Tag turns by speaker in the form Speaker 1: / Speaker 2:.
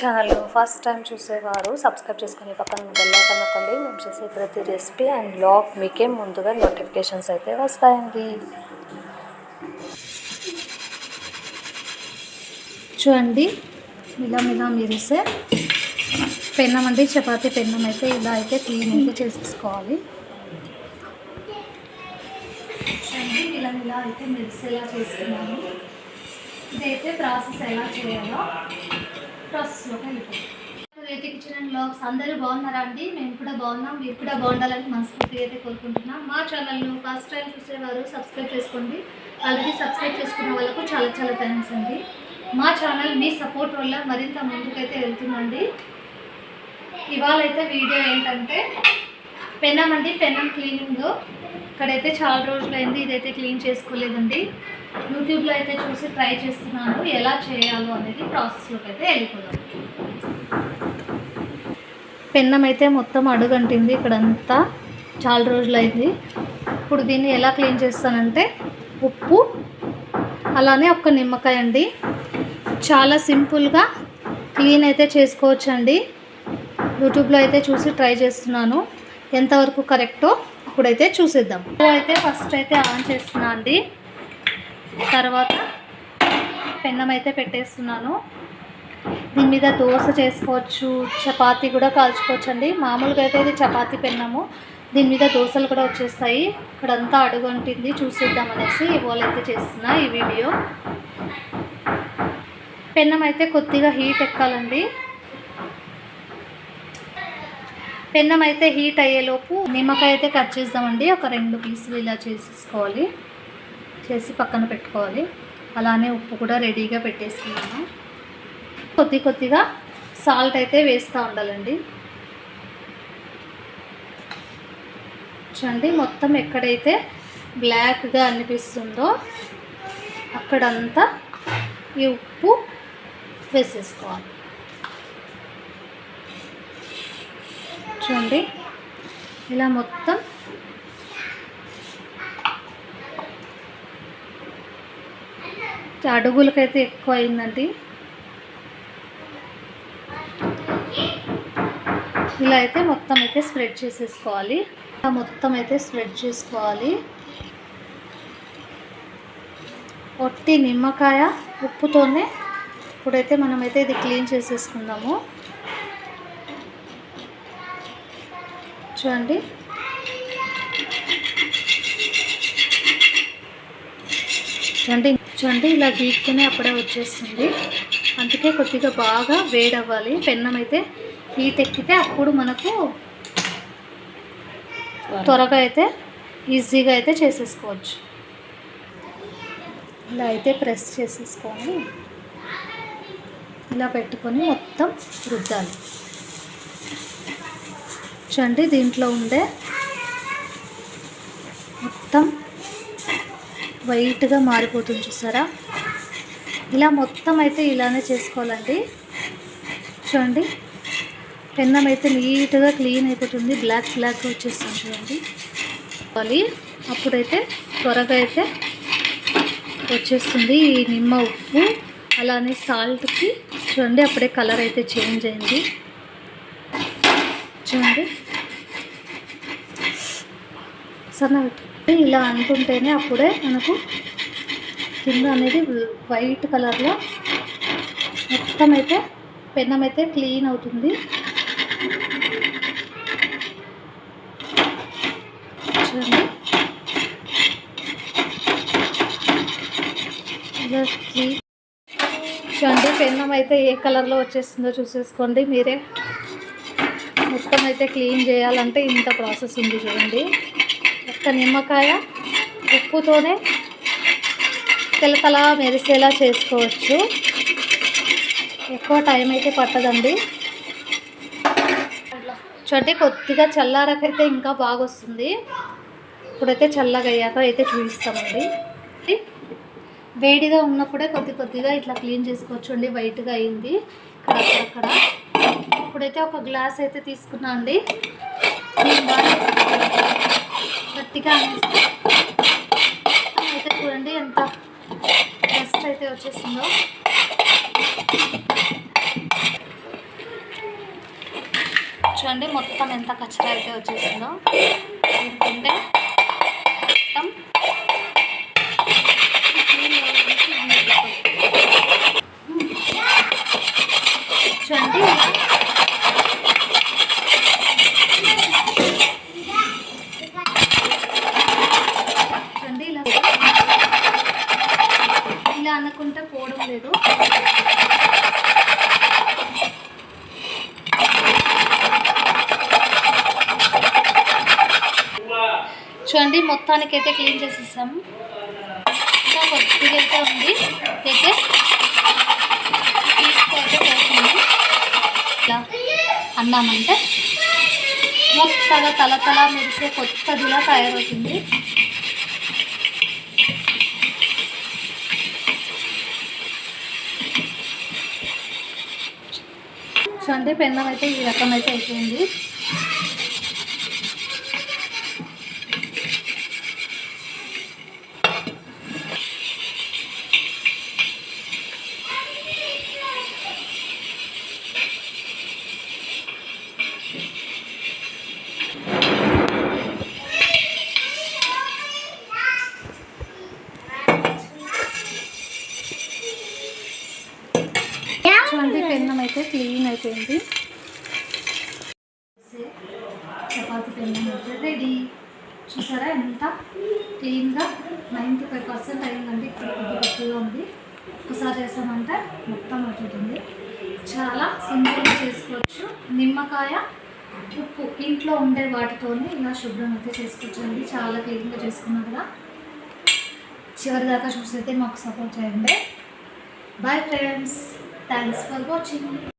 Speaker 1: Channel first time చూసేవారు subscribe చేసుకుని పక్కన బెల్లైకన్ నొక్కండి. మేము చేసే ప్రతి రెసిపీ అండ్ బ్లాగ్ మీకే ముందుగా నోటిఫికేషన్స్ అయితే వస్తాయండి. చూడండి ఇలా ఇలా మెరిసే పెన్నం అండి చపాతీ పెన్నం అయితే ఇలా అయితే క్లీన్ అయితే చేసేసుకోవాలి. చూడండి ఇలా ఇలా అయితే మెరిసేలా చేసుకున్నాము. ఇదైతే ప్రాసెస్ ఎలా చేయాలో. ప్రాసెస్లోకి కిచెన్ బ్లాగ్స్ అందరూ బాగున్నారా అండి? మేము కూడా బాగున్నాం. మీరు కూడా బాగుండాలని మనస్ఫూర్తిగా అయితే కోరుకుంటున్నాం. మా ఛానల్ను ఫస్ట్ టైం చూసేవారు సబ్స్క్రైబ్ చేసుకోండి. ఆల్రెడీ సబ్స్క్రైబ్ చేసుకున్న వాళ్ళకు చాలా చాలా థ్యాంక్స్ అండి. మా ఛానల్ మీ సపోర్ట్ వల్ల మరింత ముందుకైతే వెళ్తుందండి. ఇవాళ అయితే వీడియో ఏంటంటే పెన్నం అండి. పెన్నం క్లీనింగ్. ఇక్కడైతే చాలా రోజులైంది ఇదైతే క్లీన్ చేసుకోలేదండి. యూట్యూబ్లో అయితే చూసి ట్రై చేస్తున్నాను ఎలా చేయాలో అనేది ప్రాసెస్లోకి అయితే వెళ్ళిపోదాం. పెన్నం అయితే మొత్తం అడుగంటింది ఇక్కడంతా చాలా రోజులైంది. ఇప్పుడు దీన్ని ఎలా క్లీన్ చేస్తానంటే ఉప్పు అలానే ఒక నిమ్మకాయ అండి. చాలా సింపుల్గా క్లీన్ అయితే చేసుకోవచ్చండి. యూట్యూబ్లో అయితే చూసి ట్రై చేస్తున్నాను ఎంతవరకు కరెక్టో ఇప్పుడైతే చూసేద్దాం. అయితే ఫస్ట్ అయితే ఆన్ చేస్తున్నా అండి. తర్వాత పెన్నం అయితే పెట్టేస్తున్నాను. దీని మీద దోశ చేసుకోవచ్చు చపాతీ కూడా కాల్చుకోవచ్చు అండి మామూలుగా అయితే ఇది చపాతీ పెన్నము. దీని మీద దోశలు కూడా వచ్చేస్తాయి. ఇక్కడంతా అడుగు ఉంటుంది చూసేద్దాం అనేసి ఇవాళ అయితే చేస్తున్నా ఈ వీడియో. పెన్నం అయితే కొద్దిగా హీట్ ఎక్కాలండి. పెన్నం అయితే హీట్ అయ్యేలోపు నిమ్మకాయ అయితే కట్ చేద్దామండి. ఒక రెండు పీసులు ఇలా చేసేసుకోవాలి. చేసి పక్కన పెట్టుకోవాలి. అలానే ఉప్పు కూడా రెడీగా పెట్టేసుకున్నాను. కొద్ది కొద్దిగా సాల్ట్ అయితే వేస్తూ ఉండాలండి. చూడండి మొత్తం ఎక్కడైతే బ్లాక్గా అనిపిస్తుందో అక్కడంతా ఈ ఉప్పు వేసేసుకోవాలి. చూడండి. ఇలా మొత్తం అడుగులకైతే ఎక్కువ అయిందండి. ఇలా అయితే మొత్తం అయితే స్ప్రెడ్ చేసేసుకోవాలి. ఇలా మొత్తం అయితే స్ప్రెడ్ చేసుకోవాలి. ఒట్టి నిమ్మకాయ ఉప్పుతోనే ఇప్పుడైతే మనమైతే ఇది క్లీన్ చేసేసుకుందాము. చూడండి. చూడండి చూడండి ఇలా గీక్తేనే అప్పుడే వచ్చేస్తుంది. అందుకే కొద్దిగా బాగా వేడవ్వాలి. పెన్నం అయితే హీట్ ఎక్కితే అప్పుడు మనకు త్వరగా అయితే ఈజీగా అయితే చేసేసుకోవచ్చు. ఇలా అయితే ప్రెస్ చేసేసుకొని ఇలా పెట్టుకొని మొత్తం రుద్దాలి. చూడండి దీంట్లో ఉండే మొత్తం వైట్గా మారిపోతుంది చూసారా? ఇలా మొత్తం అయితే ఇలానే చేసుకోవాలండి. చూడండి పెన్నం అయితే నీట్గా క్లీన్ అయిపోతుంది. బ్లాక్ బ్లాక్ వచ్చేస్తుంది చూడండి. కావాలి. అప్పుడైతే త్వరగా అయితే వచ్చేస్తుంది ఈ నిమ్మ ఉప్పు అలానే సాల్ట్కి. చూడండి అప్పుడే కలర్ అయితే చేంజ్ అయింది. చూడండి. సన్న ఇలా అనుకుంటేనే అప్పుడే మనకు కింద అనేది వైట్ కలర్లో మొత్తం అయితే పెన్నం అయితే క్లీన్ అవుతుంది. చూడండి. చూడండి పెన్నం అయితే ఏ కలర్లో వచ్చేస్తుందో చూసేసుకోండి మీరే. మొత్తం అయితే క్లీన్ చేయాలంటే ఇంత ప్రాసెస్ ఉంది చూడండి. ఒక్క నిమ్మకాయ ఉప్పుతోనే తెలతలా మెరిసేలా చేసుకోవచ్చు. ఎక్కువ టైం అయితే పట్టదండి. చూడండి కొద్దిగా చల్లారకైతే ఇంకా బాగా వస్తుంది ఇప్పుడైతే చల్లగా అయ్యాక అయితే చూపిస్తామండి. వేడిగా ఉన్నప్పుడే కొద్ది కొద్దిగా ఇట్లా క్లీన్ చేసుకోవచ్చు అండి వైట్గా అయింది. ఇక్కడ అక్కడక్కడ. ఇప్పుడైతే ఒక గ్లాస్ అయితే తీసుకున్నా అండి. గట్టిగా అనేసి అయితే చూడండి ఎంత డస్ట్ అయితే వచ్చేసిందో. చూడండి మొత్తం ఎంత కచ్చరా అయితే వచ్చేసిందో. ఎందుకంటే మొత్తం చూడండి ఇలా ఇలా అనుకుంటే పోవడం లేదు చూడండి మొత్తానికి అయితే క్లీన్ చేసేసాము. ఇంకా కొద్దిగా అయితే ఉంది. అయితే తీసుకోఅయితే పోతుంది. ఇలా అన్నామంటే మొత్తగా తల తల మెరిసే కొత్తదిలా తయారవుతుంది. చూడండి పెన్నం అయితే ఈ రకం అయితే అయిపోయింది. చపాతి పెన్నం రెడీ. చూసారా ఎంత? క్లీన్గా నైంటీ ఫైవ్ పర్సెంట్ అయిందండి. ఇక్కడ కొద్దిగా ఉంది. ఒకసారి వేసామంటే మొత్తం అవుతుంది చాలా సింపుల్గా చేసుకోవచ్చు. నిమ్మకాయ ఉప్పు ఇంట్లో ఉండే వాటితోనే ఇలా శుభ్రం అయితే చేసుకోవచ్చండి. చాలా క్లీన్గా చేసుకున్నా కదా. చివరి దాకా చూసైతే మాకు సపోర్ట్ చేయండి. Bye friends thanks for watching